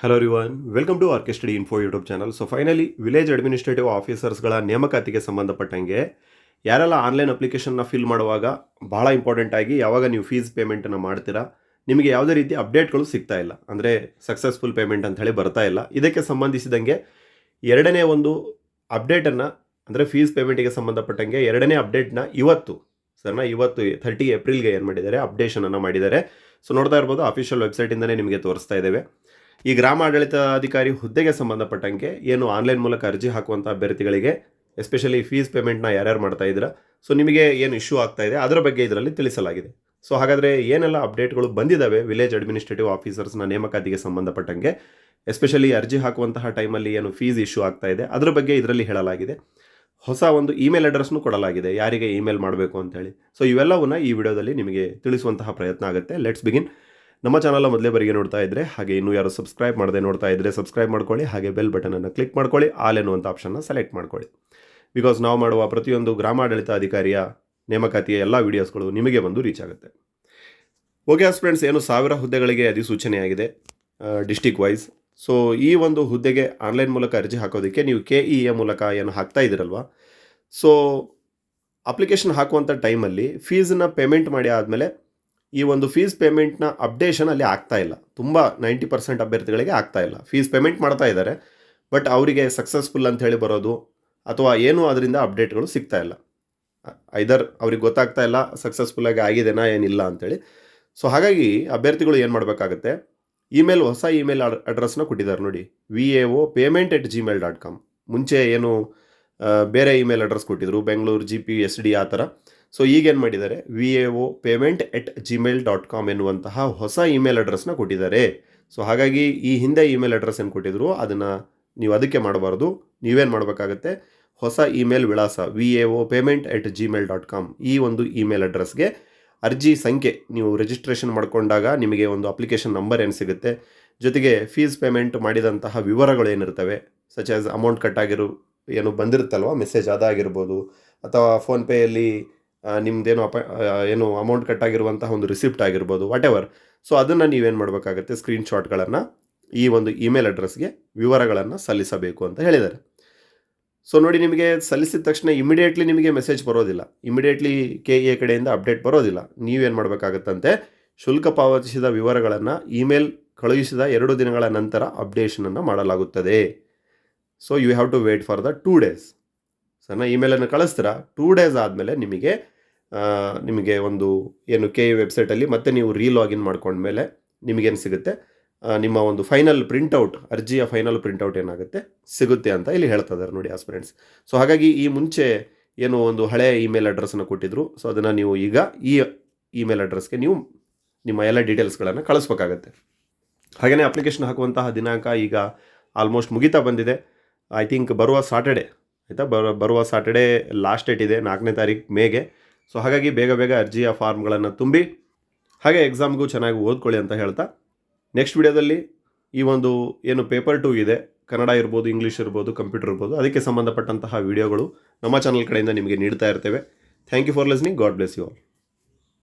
Hello everyone welcome to RK study info YouTube channel so finally village administrative ಆಫೀಸರ್ಸ್ಗಳ ನೇಮಕಾತಿಗೆ ಸಂಬಂಧಪಟ್ಟಂಗೆ ಯಾರೆಲ್ಲ online ಅಪ್ಲಿಕೇಶನ್ನ fill ಮಾಡುವಾಗ ಭಾಳ ಇಂಪಾರ್ಟೆಂಟ್ ಆಗಿ ಯಾವಾಗ ನೀವು ಫೀಸ್ ಪೇಮೆಂಟನ್ನು ಮಾಡ್ತೀರಾ, ನಿಮಗೆ ಯಾವುದೇ ರೀತಿ ಅಪ್ಡೇಟ್ಗಳು ಸಿಗ್ತಾ ಇಲ್ಲ. ಅಂದರೆ ಸಕ್ಸಸ್ಫುಲ್ ಪೇಮೆಂಟ್ ಅಂತ ಹೇಳಿ ಬರ್ತಾ ಇಲ್ಲ. ಇದಕ್ಕೆ ಸಂಬಂಧಿಸಿದಂಗೆ ಎರಡನೇ ಒಂದು ಅಪ್ಡೇಟನ್ನು ಅಂದರೆ ಫೀಸ್ ಪೇಮೆಂಟಿಗೆ ಸಂಬಂಧಪಟ್ಟಂಗೆ ಎರಡನೇ ಅಪ್ಡೇಟ್ನ ಇವತ್ತು ಸರ್ನ ಇವತ್ತು ಥರ್ಟಿ ಏಪ್ರಿಲ್ಗೆ ಏನು ಮಾಡಿದ್ದಾರೆ ಅಪ್ಡೇಷನನ್ನು ಮಾಡಿದ್ದಾರೆ. ಸೊ ನೋಡ್ತಾ ಇರ್ಬೋದು ಅಫಿಷಿಯಲ್ ವೆಬ್ಸೈಟಿಂದಲೇ ನಿಮಗೆ ತೋರಿಸ್ತಾ ಇದ್ದೇವೆ. ಈ ಗ್ರಾಮ ಆಡಳಿತಾಧಿಕಾರಿ ಹುದ್ದೆಗೆ ಸಂಬಂಧಪಟ್ಟಂಗೆ ಏನು ಆನ್ಲೈನ್ ಮೂಲಕ ಅರ್ಜಿ ಹಾಕುವಂಥ ಅಭ್ಯರ್ಥಿಗಳಿಗೆ, ಎಸ್ಪೆಷಲಿ ಫೀಸ್ ಪೇಮೆಂಟ್ನ ಯಾರ್ಯಾರು ಮಾಡ್ತಾ ಇದ್ದೀರಾ, ಸೊ ನಿಮಗೆ ಏನು ಇಶ್ಯೂ ಆಗ್ತಾ ಇದೆ, ಅದರ ಬಗ್ಗೆ ಇದರಲ್ಲಿ ತಿಳಿಸಲಾಗಿದೆ. ಸೊ ಹಾಗಾದರೆ ಏನೆಲ್ಲ ಅಪ್ಡೇಟ್ಗಳು ಬಂದಿದ್ದಾವೆ ವಿಲೇಜ್ ಅಡ್ಮಿನಿಸ್ಟ್ರೇಟಿವ್ ಆಫೀಸರ್ಸ್ನ ನೇಮಕಾತಿಗೆ ಸಂಬಂಧಪಟ್ಟಂಗೆ, ಎಸ್ಪೆಷಲಿ ಅರ್ಜಿ ಹಾಕುವಂತಹ ಟೈಮಲ್ಲಿ ಏನು ಫೀಸ್ ಇಶ್ಯೂ ಆಗ್ತಾ ಇದೆ, ಅದರ ಬಗ್ಗೆ ಇದರಲ್ಲಿ ಹೇಳಲಾಗಿದೆ. ಹೊಸ ಒಂದು ಇಮೇಲ್ ಅಡ್ರೆಸ್ನು ಕೊಡಲಾಗಿದೆ, ಯಾರಿಗೆ ಇಮೇಲ್ ಮಾಡಬೇಕು ಅಂತೇಳಿ. ಸೊ ಇವೆಲ್ಲವನ್ನ ಈ ವಿಡಿಯೋದಲ್ಲಿ ನಿಮಗೆ ತಿಳಿಸುವಂತಹ ಪ್ರಯತ್ನ ಆಗುತ್ತೆ. Let's begin. ನಮ್ಮ ಚಾನಲ್ ಮೊದಲೇ ಬರಿಗೆ ನೋಡ್ತಾ ಇದ್ದರೆ ಹಾಗೆ ಇನ್ನೂ ಯಾರು ಸಬ್ಸ್ಕ್ರೈಬ್ ಮಾಡದೆ ನೋಡ್ತಾ ಇದ್ದರೆ ಸಬ್ಸ್ಕ್ರೈಬ್ ಮಾಡ್ಕೊಳ್ಳಿ, ಹಾಗೆ ಬೆಲ್ ಬಟನನ್ನು ಕ್ಲಿಕ್ ಮಾಡ್ಕೊಳ್ಳಿ ಆಲ್ ಎನ್ನುವಂಥ ಆಪ್ಷನ್ನ ಸೆಲೆಕ್ಟ್ ಮಾಡ್ಕೊಳ್ಳಿ. ಬಿಕಾಸ್ ನಾವು ಮಾಡುವ ಪ್ರತಿಯೊಂದು ಗ್ರಾಮಾಡಳಿತ ಅಧಿಕಾರಿಯ ನೇಮಕಾತಿಯ ಎಲ್ಲ ವಿಡಿಯೋಸ್ಗಳು ನಿಮಗೆ ಬಂದು ರೀಚ್ ಆಗುತ್ತೆ. ಓಕೆ ಫ್ರೆಂಡ್ಸ್ ಏನು ಸಾವಿರ ಹುದ್ದೆಗಳಿಗೆ ಅಧಿಸೂಚನೆಯಾಗಿದೆ ಡಿಸ್ಟಿಕ್ ವೈಸ್ ಸೊ ಈ ಒಂದು ಹುದ್ದೆಗೆ ಆನ್ಲೈನ್ ಮೂಲಕ ಅರ್ಜಿ ಹಾಕೋದಕ್ಕೆ ನೀವು ಕೆ ಇ ಎ ಮೂಲಕ ಏನು ಹಾಕ್ತಾ ಇದ್ದೀರಲ್ವ? ಸೊ ಅಪ್ಲಿಕೇಶನ್ ಹಾಕುವಂಥ ಟೈಮಲ್ಲಿ ಫೀಸನ್ನ ಪೇಮೆಂಟ್ ಮಾಡಿ ಆದಮೇಲೆ ಈ ಒಂದು ಫೀಸ್ ಪೇಮೆಂಟ್ನ ಅಪ್ಡೇಷನ್ ಅಲ್ಲಿ ಆಗ್ತಾ ಇಲ್ಲ. ತುಂಬ ನೈಂಟಿ ಪರ್ಸೆಂಟ್ ಅಭ್ಯರ್ಥಿಗಳಿಗೆ ಆಗ್ತಾ ಇಲ್ಲ. ಫೀಸ್ ಪೇಮೆಂಟ್ ಮಾಡ್ತಾ ಇದ್ದಾರೆ. ಬಟ್ ಅವರಿಗೆ ಸಕ್ಸಸ್ಫುಲ್ ಅಂತ ಹೇಳಿ ಬರೋದು ಅಥವಾ ಏನು ಅದರಿಂದ ಅಪ್ಡೇಟ್ಗಳು ಸಿಗ್ತಾ ಇಲ್ಲ. ಐದರ್ ಅವ್ರಿಗೆ ಗೊತ್ತಾಗ್ತಾ ಇಲ್ಲ ಸಕ್ಸಸ್ಫುಲ್ಲಾಗಿ ಆಗಿದೆನಾ ಏನಿಲ್ಲ ಅಂತೇಳಿ ಸೊ ಹಾಗಾಗಿ ಅಭ್ಯರ್ಥಿಗಳು ಏನು ಮಾಡಬೇಕಾಗತ್ತೆ? ಇಮೇಲ್ ಹೊಸ ಇಮೇಲ್ ಅಡ್ರೆಸ್ನ ಕೊಟ್ಟಿದ್ದಾರೆ ನೋಡಿ. V A O payment at Gmail dot com ಮುಂಚೆ ಏನು ಬೇರೆ ಇಮೇಲ್ ಅಡ್ರೆಸ್ ಕೊಟ್ಟಿದ್ರು. Bengaluru G P S D ಆ ಥರ ಸೊ ಈಗೇನು ಮಾಡಿದ್ದಾರೆ? V A O payment at Gmail dot com ಎನ್ನುವಂತಹ ಹೊಸ ಇಮೇಲ್ ಅಡ್ರೆಸ್ನ ಕೊಟ್ಟಿದ್ದಾರೆ. ಸೊ ಹಾಗಾಗಿ ಈ ಹಿಂದೆ ಇಮೇಲ್ ಅಡ್ರೆಸ್ ಏನು ಕೊಟ್ಟಿದ್ರು? ಅದನ್ನು ನೀವು ಅದಕ್ಕೆ ಮಾಡಬಾರ್ದು. ನೀವೇನು ಮಾಡಬೇಕಾಗತ್ತೆ? ಹೊಸ ಇಮೇಲ್ ವಿಳಾಸ V A O payment at Gmail dot com ಈ ಒಂದು ಇಮೇಲ್ ಅಡ್ರೆಸ್ಗೆ ಅರ್ಜಿ ಸಂಖ್ಯೆ ನೀವು ರಿಜಿಸ್ಟ್ರೇಷನ್ ಮಾಡಿಕೊಂಡಾಗ ನಿಮಗೆ ಒಂದು ಅಪ್ಲಿಕೇಶನ್ ನಂಬರ್ ಏನು ಸಿಗುತ್ತೆ? ಜೊತೆಗೆ ಫೀಸ್ ಪೇಮೆಂಟ್ ಮಾಡಿದಂತಹ ವಿವರಗಳು ಏನಿರ್ತವೆ? ಸಚ್ ಆಸ್ ಅಮೌಂಟ್ ಕಟ್ಟಾಗಿರೋ ಏನು ಬಂದಿರುತ್ತಲ್ವ? ಮೆಸೇಜ್ ಅದಾಗಿರ್ಬೋದು, ಅಥವಾ ಫೋನ್ಪೇಯಲ್ಲಿ ನಿಮ್ಮದೇನು ಅಪ ಏನು ಅಮೌಂಟ್ ಕಟ್ಟಾಗಿರುವಂತಹ ಒಂದು ರಿಸಿಪ್ಟ್ ಆಗಿರ್ಬೋದು ವಾಟ್ ಎವರ್ ಸೊ ಅದನ್ನು ನೀವೇನು ಮಾಡಬೇಕಾಗತ್ತೆ? ಸ್ಕ್ರೀನ್ಶಾಟ್ಗಳನ್ನು ಈ ಒಂದು ಇಮೇಲ್ ಅಡ್ರೆಸ್ಗೆ ವಿವರಗಳನ್ನು ಸಲ್ಲಿಸಬೇಕು ಅಂತ ಹೇಳಿದ್ದಾರೆ. ಸೊ ನೋಡಿ ನಿಮಗೆ ಸಲ್ಲಿಸಿದ ತಕ್ಷಣ ಇಮಿಡಿಯೇಟ್ಲಿ ನಿಮಗೆ ಮೆಸೇಜ್ ಬರೋದಿಲ್ಲ. ಇಮಿಡಿಯೇಟ್ಲಿ ಕೆ ಎ ಕಡೆಯಿಂದ ಅಪ್ಡೇಟ್ ಬರೋದಿಲ್ಲ. ನೀವೇನು ಮಾಡಬೇಕಾಗತ್ತಂತೆ? ಶುಲ್ಕ ಪಾವತಿಸಿದ ವಿವರಗಳನ್ನು ಇಮೇಲ್ ಕಳುಹಿಸಿದ ಎರಡು ದಿನಗಳ ನಂತರ ಅಪ್ಡೇಷನನ್ನು ಮಾಡಲಾಗುತ್ತದೆ. So you have to wait for the two days ಸಣ್ಣ ಇಮೇಲನ್ನು ಕಳಿಸ್ತೀರಾ? ಟೂ ಡೇಸ್ ಆದಮೇಲೆ ನಿಮಗೆ ನಿಮಗೆ ಒಂದು ಏನು ಕೆ ವೆಬ್ಸೈಟಲ್ಲಿ ಮತ್ತೆ ನೀವು ರೀಲಾಗಿನ್ ಮಾಡ್ಕೊಂಡ್ಮೇಲೆ ನಿಮಗೇನು ಸಿಗುತ್ತೆ? ನಿಮ್ಮ ಒಂದು ಫೈನಲ್ ಪ್ರಿಂಟೌಟ್ ಅರ್ಜಿಯ ಫೈನಲ್ ಪ್ರಿಂಟೌಟ್ ಏನಾಗುತ್ತೆ? ಸಿಗುತ್ತೆ ಅಂತ ಇಲ್ಲಿ ಹೇಳ್ತಾ ಇದ್ದಾರೆ ನೋಡಿ ಆಸ್ಪಿರೆಂಟ್ಸ್ ಸೊ ಹಾಗಾಗಿ ಈ ಮುಂಚೆ ಏನು ಒಂದು ಹಳೆಯ ಇಮೇಲ್ ಅಡ್ರೆಸ್ಸನ್ನು ಕೊಟ್ಟಿದ್ರು. ಸೊ ಅದನ್ನು ನೀವು ಈಗ ಈ ಇಮೇಲ್ ಅಡ್ರೆಸ್ಗೆ ನೀವು ನಿಮ್ಮ ಎಲ್ಲ ಡೀಟೇಲ್ಸ್ಗಳನ್ನು ಕಳಿಸ್ಬೇಕಾಗತ್ತೆ. ಹಾಗೆಯೇ ಅಪ್ಲಿಕೇಶನ್ ಹಾಕುವಂತಹ ದಿನಾಂಕ ಈಗ ಆಲ್ಮೋಸ್ಟ್ ಮುಗಿತಾ ಬಂದಿದೆ. ಐ ಥಿಂಕ್ ಬರುವ ಸಾಟರ್ಡೆ ಆಯಿತಾ? ಬರೋ ಬರುವ ಸಾಟರ್ಡೆ ಲಾಸ್ಟ್ ಡೇಟ್ ಇದೆ, ನಾಲ್ಕನೇ ತಾರೀಕು ಮೇಗೆ. ಸೊ ಹಾಗಾಗಿ ಬೇಗ ಬೇಗ ಅರ್ಜಿಯ ಫಾರ್ಮ್ಗಳನ್ನು ತುಂಬಿ, ಹಾಗೆ ಎಕ್ಸಾಮ್ಗೂ ಚೆನ್ನಾಗಿ ಓದ್ಕೊಳ್ಳಿ ಅಂತ ಹೇಳ್ತಾ ನೆಕ್ಸ್ಟ್ ವಿಡಿಯೋದಲ್ಲಿ ಈ ಒಂದು ಏನು ಪೇಪರ್ ಟೂ ಇದೆ, ಕನ್ನಡ ಇರ್ಬೋದು ಇಂಗ್ಲೀಷ್ ಇರ್ಬೋದು ಕಂಪ್ಯೂಟರ್ ಇರ್ಬೋದು, ಅದಕ್ಕೆ ಸಂಬಂಧಪಟ್ಟಂತಹ ವಿಡಿಯೋಗಳು ನಮ್ಮ ಚಾನಲ್ ಕಡೆಯಿಂದ ನಿಮಗೆ ನೀಡ್ತಾ ಇರ್ತೇವೆ. Thank you for listening God bless you all